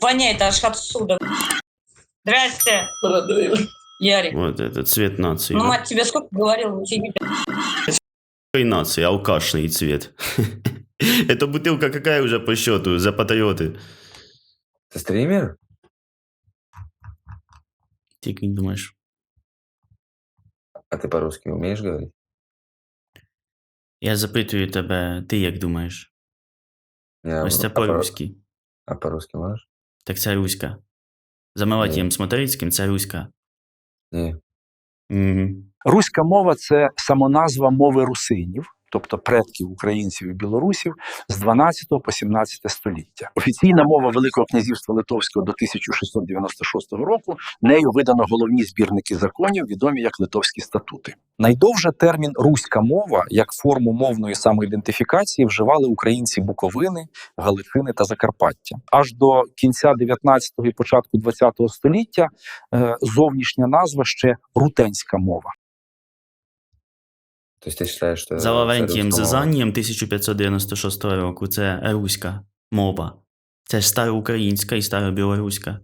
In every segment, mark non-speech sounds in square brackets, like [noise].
воняет аж отсюда. Здрасте, Ярик. Вот это цвет нации. Ну, мать, тебе сколько говорил, тебя нации? Алкашный цвет. [laughs] Эта бутылка какая уже по счету за патриоты? Ты стример? Ты как думаешь? А ты по-русски умеешь говорить? Я запитую тебе, ти як думаєш? Я, Ось це а, по- по-руськи. а по-русски можешь? Так це руська. За Мелатієм Ні. Смотрицьким це руська. Не. Угу. Руська мова це самоназва мови русинів, Тобто предків українців і білорусів з 12 по 17 століття. Офіційна мова Великого князівства Литовського до 1696 року. Нею видано головні збірники законів, відомі як Литовські статути. Найдовше термін руська мова як форму мовної самоідентифікації вживали українці Буковини, Галичини та Закарпаття. Аж до кінця 19-го і початку 20-го століття е, зовнішня назва ще рутенська мова. То есть ты считаешь, что... За Лаврентієм это русская мова? Зазаннієм 1596 року це руська мова. Це ж староукраїнська і старобілоруська.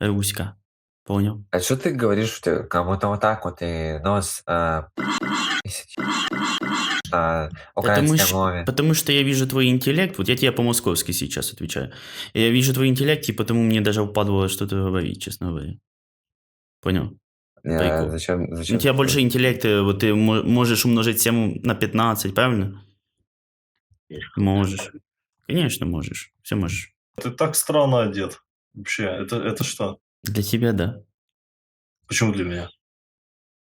Руська. Поняв? А что ты говоришь, что ты кому-то вот так вот и нос а, на Потому украинской что, мове? потому что я вижу твой интеллект, вот я тебе по-московски сейчас отвечаю. Я вижу твой интеллект, и потому мне даже упадало что-то говорить, честно говоря. Понял? Не, прикол. зачем, зачем? У тебя ты- больше интеллекта, вот ты мо- можешь умножить 7 на 15, правильно? Можешь. Конечно, можешь. Все можешь. Ты так странно одет. Вообще, это, это что? Для тебя, да. Почему для меня?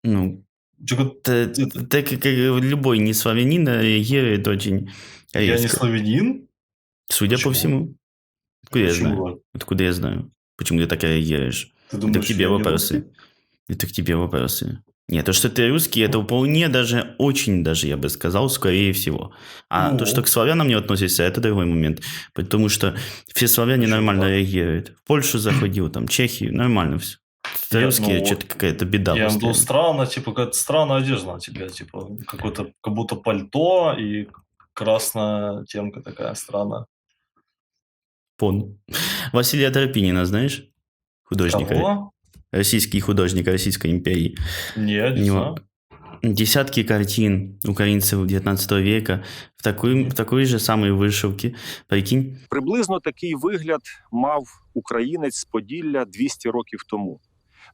Ну, Чего- т- Это- так как любой не славянин реагирует очень Я не резко. славянин? Судя по Почему? всему. Откуда я знаю? Почему? Откуда я знаю? Почему ты так реагируешь? Ты Это думаешь, к тебе вопросы. русский? Это к тебе вопросы. Нет, то, что ты русский, это вполне даже, очень даже, я бы сказал, скорее всего. А Ну. то, что к славянам не относишься, это другой момент. Потому что все славяне нормально так? реагируют. В Польшу заходил, там, Чехию, нормально все. Ты русские, ну, что-то какая-то беда. Я постоянно. странно, типа, какая-то странная одежда на тебе, типа, какой-то, как будто пальто и красная темка такая странная. Пон. Василия Тропинина, знаешь? Художника. Кого? Российский художник Российской империи. Нет, не знаю. десятки картин українців 19 века в такої, в такої же самої вишивки. Прикинь, Приблизно такий вигляд мав українець з Поділля 200 років тому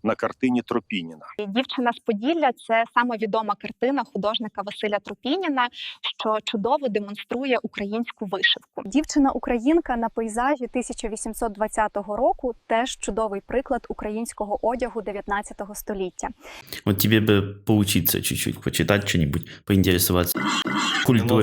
на картині Тропініна. Дівчина з Поділля це саме відома картина художника Василя Трупініна, що чудово демонструє українську вишивку. Дівчина-українка на пейзажі 1820 року теж чудовий приклад українського одягу 19 століття. Вот тебе бы поучиться чуть-чуть, почитать что-нибудь, поинтересоваться Мне надо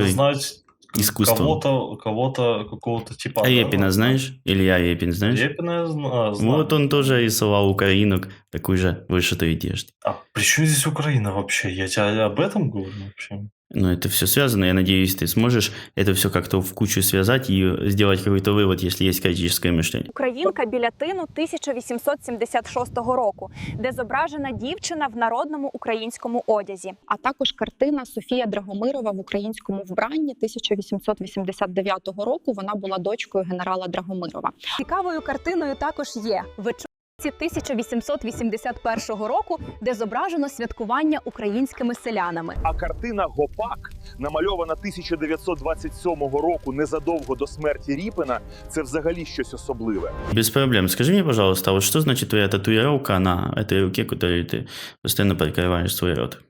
искусством. кого-то, кого-то, какого-то типа. А да, знаешь? Илья Репин, знаешь? Репина я зна- знаю. Вот он тоже рисовал украинок такой же вышитой одежды. А при чем здесь Украина вообще? Я тебе об этом говорю вообще? Но это все связано, я надеюсь, ты сможешь это все как-то в кучу связать и сделать какой-то вывод, если есть критическое мышление. Українка біля тину 1876 року, де зображена дівчина в народному українському одязі. А також картина Софія Драгомирова в українському вбранні 1889 року. Вона була дочкою генерала Драгомирова. Цікавою картиною також є вечорниці 1881 року, де зображено святкування українськими селянами. А картина Гопак, намальована 1927 року, незадовго до смерті Ріпина, це взагалі щось особливе. Без проблем. Скажи мне, пожалуйста, а вот что значит твоя татуировка на этой руке, которой ты постоянно прикрываешь свой рот?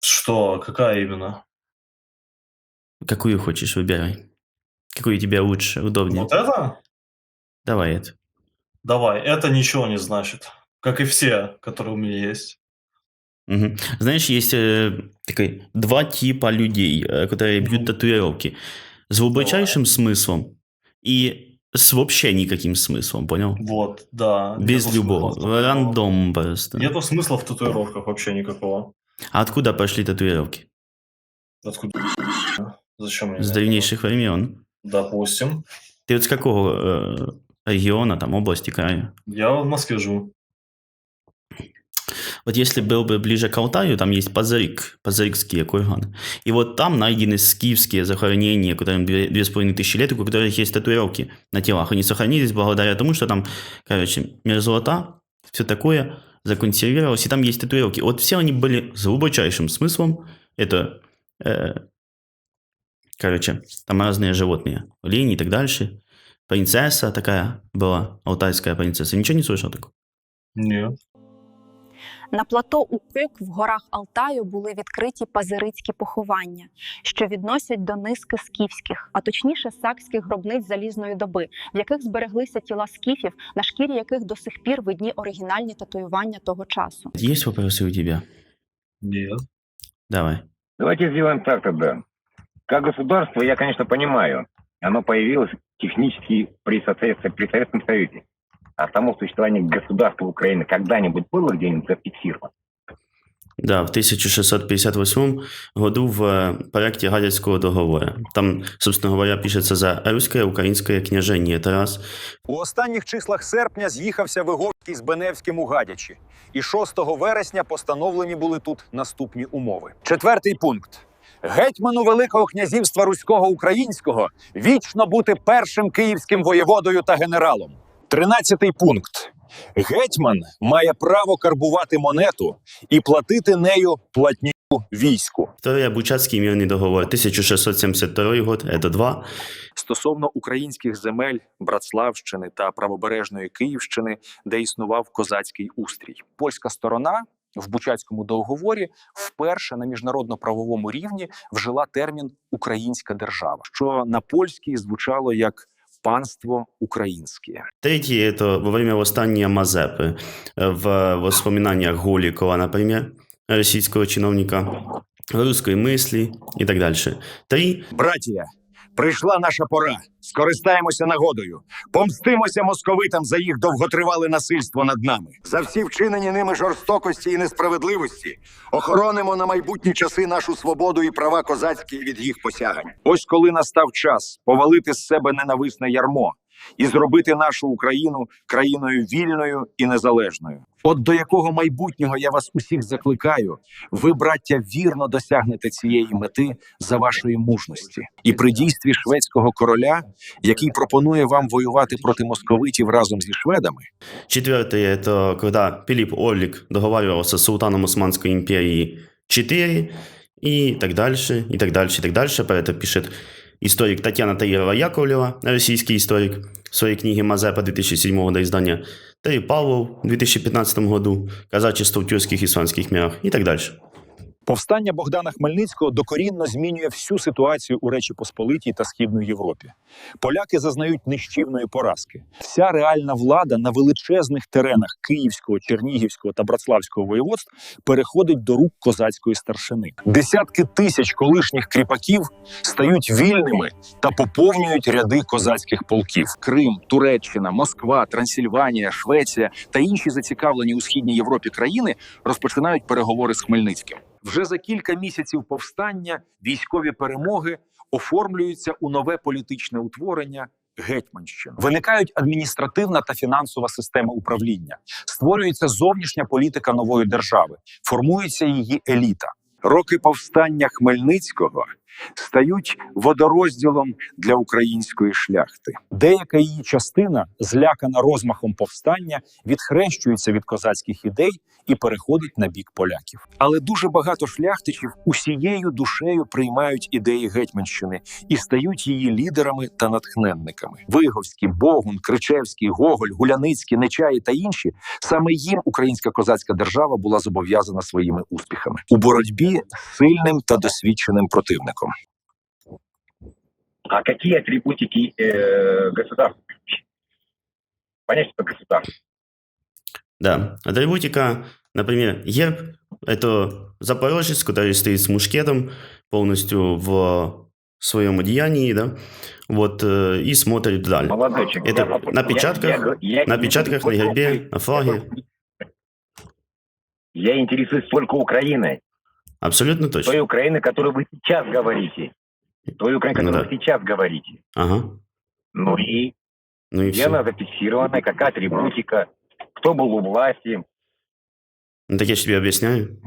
Что? Какая именно? Какую хочешь, выбирай. Какую тебе лучше, удобнее. Вот это? Давай это. Давай, это ничего не значит. Как и все, которые у меня есть. Мгм. Знаешь, есть э, такой, два типа людей, э, которые бьют татуировки. С глубочайшим смыслом и с вообще никаким смыслом, понял? Вот, да. Без нету любого. Рандом просто. Нету смысла в татуировках вообще никакого. А откуда пошли татуировки? Откуда? Зачем мне? С древнейших времен. Допустим. Ты вот с какого э, региона, там, области, края? Я в Москве живу. Вот если был бы ближе к Алтаю, там есть Пазырик, Пазырикские курганы. И вот там найдены скифские захоронения, которым две, с половиной тысячи лет, у которых есть татуировки на телах. Они сохранились благодаря тому, что там, короче, мерзлота, все такое законсервировалось, и там есть татуировки. Вот все они были с глубочайшим смыслом. Это, э, короче, там разные животные, лени и так дальше. Принцесса такая была, алтайская принцесса. Ничего не слышал такого? Нет. На плато Укок в горах Алтаю були відкриті пазирицькі поховання, що відносять до низки скіфських, а точніше сакських гробниць залізної доби, в яких збереглися тіла скіфів, на шкірі яких до сих пір видні оригінальні татуювання того часу. Есть вопросы у тебя? Нет. Давай. Давайте сделаем так тогда. Как государство, я, конечно, понимаю, оно появилось технически при, Соце- при Советском Союзе. А само существование государства Украины когда-нибудь было где-нибудь зафиксировано? Да, в 1658 году в э, проекте Гадяцкого договора. Там, собственно говоря, пишется за русское, украинское княжение. Это раз. У останніх числах серпня з'їхався Виговський з Беневським у Гадячі. І 6 вересня постановлені були тут наступні умови. Четвертий пункт. Гетьману Великого князівства Руського Українського вічно бути першим київським воєводою та генералом. Тринадцятий пункт. Гетьман має право карбувати монету і платити нею платню війську. Второй Бучацкий мирный договор. 1672 год. Это два. стосовно українських земель Братславщини та правобережної Київщини, де існував козацький устрій. Польська сторона в Бучацькому договорі вперше на міжнародно-правовому рівні вжила термін Українська держава, що на польській звучало як панство українське. Третий – это во время восстания Мазепы. Э, В воспоминаниях Голикова, например, российского чиновника, в русской мысли и так дальше. Три Братія, прийшла наша пора. Скористаємося нагодою. Помстимося московитам за їх довготривале насильство над нами. За всі вчинені ними жорстокості і несправедливості. Охоронимо на майбутні часи нашу свободу і права козацькі від їх посягань. Ось коли настав час повалити з себе ненависне ярмо і зробити нашу Україну країною вільною і незалежною. От до якого майбутнього я вас усіх закликаю, ви, браття, вірно досягнете цієї мети за вашої мужності. І при дійстві шведського короля, який пропонує вам воювати проти московитів разом зі шведами, Четвертое – это когда Филипп Орлик договаривался с султаном Османской империи 4 и так дальше, и так дальше, и так дальше. Про это пишет историк Татьяна Таирова-Яковлева, российский историк, в своей книге «Мазепа» 2007 года издания, Терри Павлов в 2015 году, «Казачество в тюркских и исламских мирах» и так дальше. Повстання Богдана Хмельницького докорінно змінює всю ситуацію у Речі Посполитій та Східної Європі. Поляки зазнають нищівної поразки. Вся реальна влада на величезних теренах Київського, Чернігівського та Братславського воєводств переходить до рук козацької старшини. Десятки тисяч колишніх кріпаків стають вільними та поповнюють ряди козацьких полків. Крим, Туреччина, Москва, Трансильванія, Швеція та інші зацікавлені у східній Європі країни розпочинають переговори з Хмельницьким. Вже за кілька місяців повстання військові перемоги оформлюються у нове політичне утворення. Гетьманщину виникають адміністративна та фінансова система управління, створюється зовнішня політика нової держави, формується її еліта. Роки повстання Хмельницького стають водорозділом для української шляхти. Деяка її частина, злякана розмахом повстання, відхрещується від козацьких ідей і переходить на бік поляків. Але дуже багато шляхтичів усією душею приймають ідеї гетьманщини і стають її лідерами та натхненниками. Виговський, Богун, Кричевський, Гоголь, Гуляницький, Нечаї та інші саме їм українська козацька держава була зобов'язана своїми успіхами у боротьбі з сильним та досвідченим противником. А какие атрибутики э, государства? Понятие по государству. Да, атрибутика, например, герб – это запорожец, который стоит с мушкетом полностью в своем одеянии, да, вот, э, и смотрит вдаль. Молодой человек. Это я на печатках, я- я- на печатках, на гербе, на флаге. Я интересуюсь только Украиной. Абсолютно точно. Той Украины, которую вы сейчас говорите. Той Украины, Ну которую да. вы сейчас говорите. Ага. Ну и Ну и где она все. зафиксирована, какая атрибутика, кто был у власти, Ну так я тебе объясняю.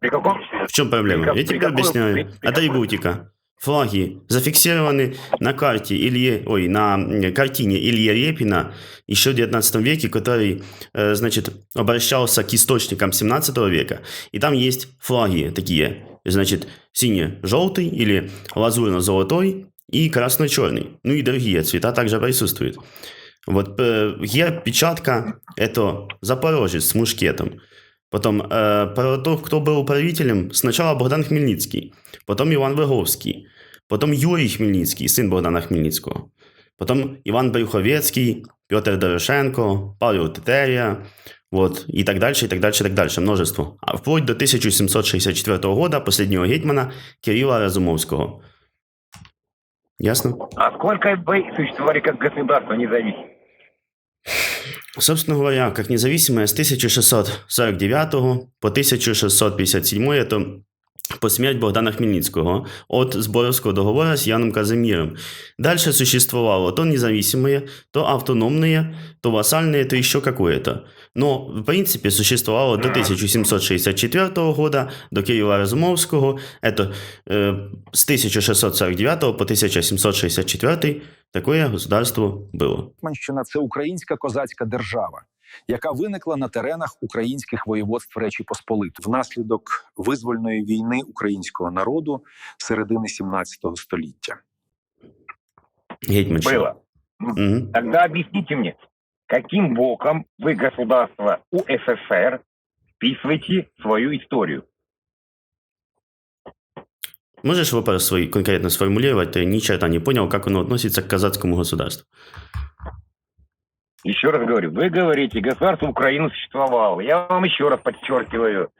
При каком... В чем проблема? При Я тебе при объясняю. при- при Атрибутика. Флаги зафиксированы на карте Илье, ой, на картине Ильи Репина еще в 19 веке, который, э, значит, обращался к источникам 17 века. И там есть флаги такие, значит, сине-желтый или лазурно-золотой и красно-черный. Ну и другие цвета также присутствуют. Вот э, герб, печатка – это Запорожец с мушкетом. Потом э, про то, кто был правителем, сначала Богдан Хмельницкий, потом Иван Выговский, потом Юрий Хмельницкий, сын Богдана Хмельницкого, потом Иван Брюховецкий, Петр Дорошенко, Павел Тетерия, вот, и так дальше, и так дальше, и так дальше, множество. А вплоть до 1764 года последнего гетмана Кирилла Разумовского. Ясно? А сколько вы существовали как государство независимое? Собственно говоря, как независимая с 1649 по 1657 это по смерть Богдана Хмельницкого от Зборовского договора с Яном Казимиром. Дальше существовало то независимые, то автономные, то вассальные, то еще какое-то. Но, в принципе, существовало до 1764 года, до Кирилла Разумовского. Это э, с 1649 по 1764 такое государство было. Гетьманщина – це українська козацька держава, яка виникла на теренах українських воєводств Речі Посполитої внаслідок визвольної війни українського народу середини 17 століття. Гетьманщина. Было. Мгм. Тогда объясните мне, каким боком вы государство УССР вписываете в свою историю? Можешь вопрос свой конкретно сформулировать? Ты ни черта не понял, как оно относится к казацкому государству. Еще раз говорю, вы говорите, государство Украины существовало. Я вам еще раз подчеркиваю,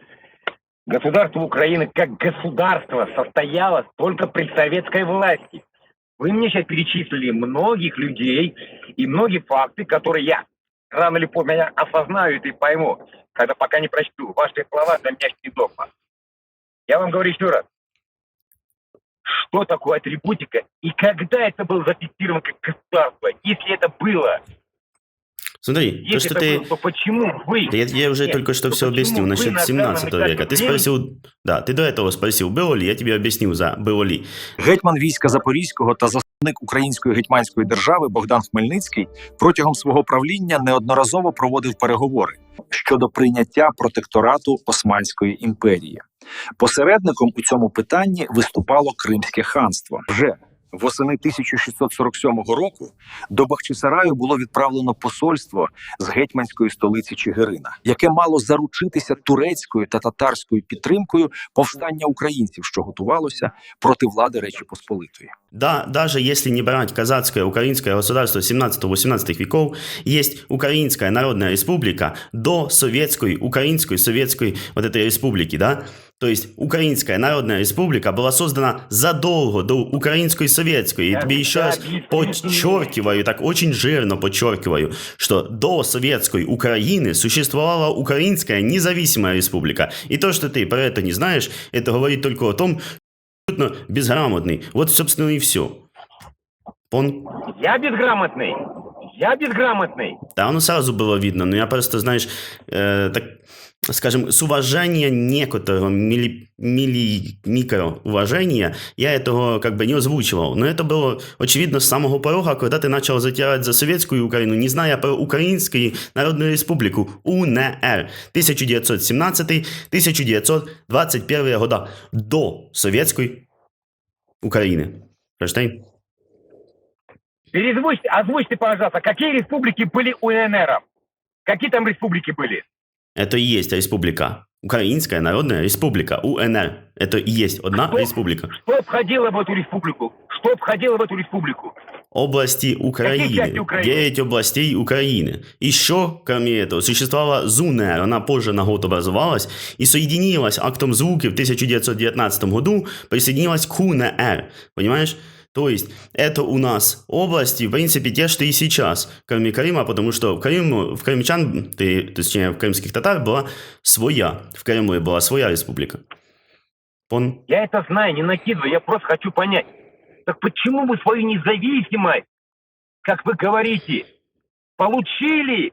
государство Украины как государство состояло только при советской власти. Вы мне сейчас перечислили многих людей и многие факты, которые я рано или поздно я осознаю и пойму, когда пока не прочту. Ваши слова для меня не догма. Я вам говорю еще раз, что такое атрибутика и когда это было зафиксировано как государство, если это было. Смотри, то, Если что это ты... было, то почему вы... Да Я, я уже Нет, только что то все почему объяснил вы насчет на данном 17 этапе века. Ты времени- спросил... Да, ты до этого спросил, было ли, я тебе объяснил за было ли. Гетьман війська Запорізького та засновник української гетьманської держави Богдан Хмельницький протягом свого правління неодноразово проводив переговори щодо прийняття протекторату Османської імперії. Посередником у цьому питанні виступало Кримське ханство. Вже восени 1647 року до Бахчисараю було відправлено посольство з гетьманської столиці Чигирина, яке мало заручитися турецькою та татарською підтримкою повстання українців, що готувалося проти влади Речі Посполитої. Да, даже если не брать казацкое украинское государство 17-18 веков, есть Украинская Народная Республика до советской, украинской, советской вот этой республики, да? То есть Украинская Народная Республика была создана задолго до Украинской Советской. И тебе еще раз подчеркиваю, так очень жирно подчеркиваю, что до советской Украины существовала Украинская независимая республика. И то, что ты про это не знаешь, это говорит только о том, абсолютно безграмотный. Вот, собственно, и все. Он, Я безграмотный. Я безграмотный. да, оно сразу было видно, но я просто, знаешь, э, так, скажем, с уважения некоторого мили, мили, микроуважения я этого как бы не озвучивал. Но это было очевидно с самого порога, когда ты начал затирать за советскую Украину, не зная про Украинскую Народную Республику УНР 1917-1921 года до советской Украины. Прочитай. Перезвучьте, озвучьте, пожалуйста, какие республики были УНР? Какие там республики были? Это и есть республика. Украинская Народная Республика, УНР. Это и есть одна Что? республика. Что входило в эту республику? Что входило в эту республику? Области Украины. Украины? 9 областей Украины. Еще, кроме этого, существовала ЗУНР. Она позже на год образовалась и соединилась актом звуки в 1919 году, присоединилась к УНР. Понимаешь? То есть это у нас области, в принципе, те, что и сейчас, кроме Крыма, потому что в Крыму, в крымчан, ты, точнее, в крымских татар была своя, в Крыму была своя республика. Пон? Я это знаю, не накидываю, я просто хочу понять. Так почему вы свою независимость, как вы говорите, получили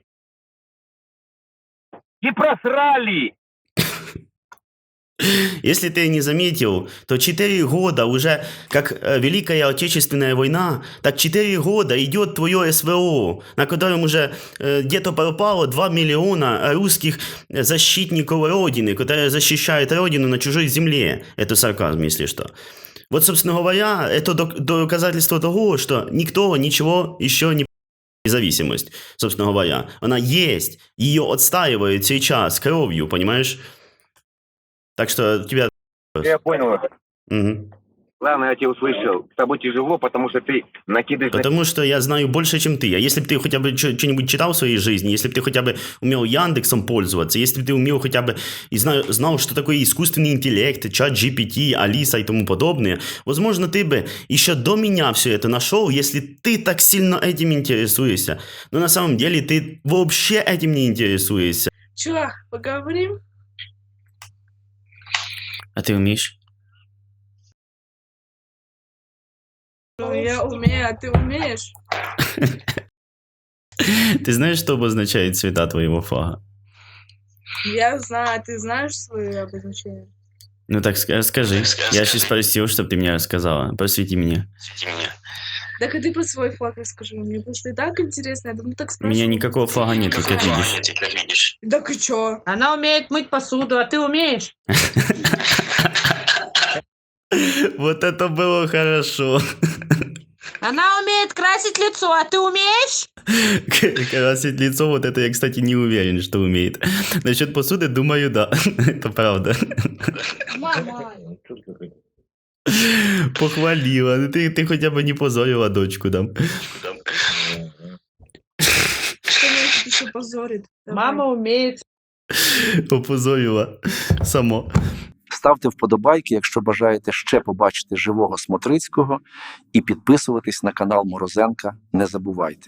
и просрали Если ты не заметил, то 4 года уже, как э, Великая Отечественная война, так 4 года идет твое СВО, на котором уже э, где-то пропало 2 миллиона русских защитников Родины, которые защищают Родину на чужой земле. Это сарказм, если что. Вот, собственно говоря, это док- доказательство того, что никто ничего еще не независимость, собственно говоря. Она есть, ее отстаивают сейчас кровью, понимаешь? Так что тебя... Я понял это. Мгм. Ладно, я тебя услышал. С тобой тяжело, потому что ты накидываешь... на- Потому что я знаю больше, чем ты. А если бы ты хотя бы что-нибудь читал в своей жизни, если бы ты хотя бы умел Яндексом пользоваться, если бы ты умел хотя бы и знал, знал, что такое искусственный интеллект, чат GPT, Алиса и тому подобное, возможно, ты бы еще до меня все это нашел, если ты так сильно этим интересуешься. Но на самом деле ты вообще этим не интересуешься. Чё, поговорим? А ты умеешь? Ну, я умею, а ты умеешь? [laughs] Ты знаешь, что обозначает цвета твоего флага? Я знаю, а ты знаешь свое обозначение? Ну так ска- скажи. Я сейчас спросил, чтобы ты мне рассказала. Просвети меня. Так и ты про свой флаг расскажи. Мне просто и так интересно. Я думаю, так У спрашиваю. меня никакого флага нет, как видишь. Так и чё? Она умеет мыть посуду, а ты умеешь? [laughs] Вот это было хорошо. Она умеет красить лицо, а ты умеешь? Красить лицо, вот это я, кстати, не уверен, что умеет. Насчет посуды, думаю, да. Это правда. Мама. Похвалила. Ну, Ты, ты хотя бы не позорила дочку, да? Что меня тут еще позорит? Мама умеет. Опозорила. Само. Ставте вподобайки, якщо бажаєте ще побачити живого Смотрицького, і підписуватись на канал Морозенка. Не забувайте.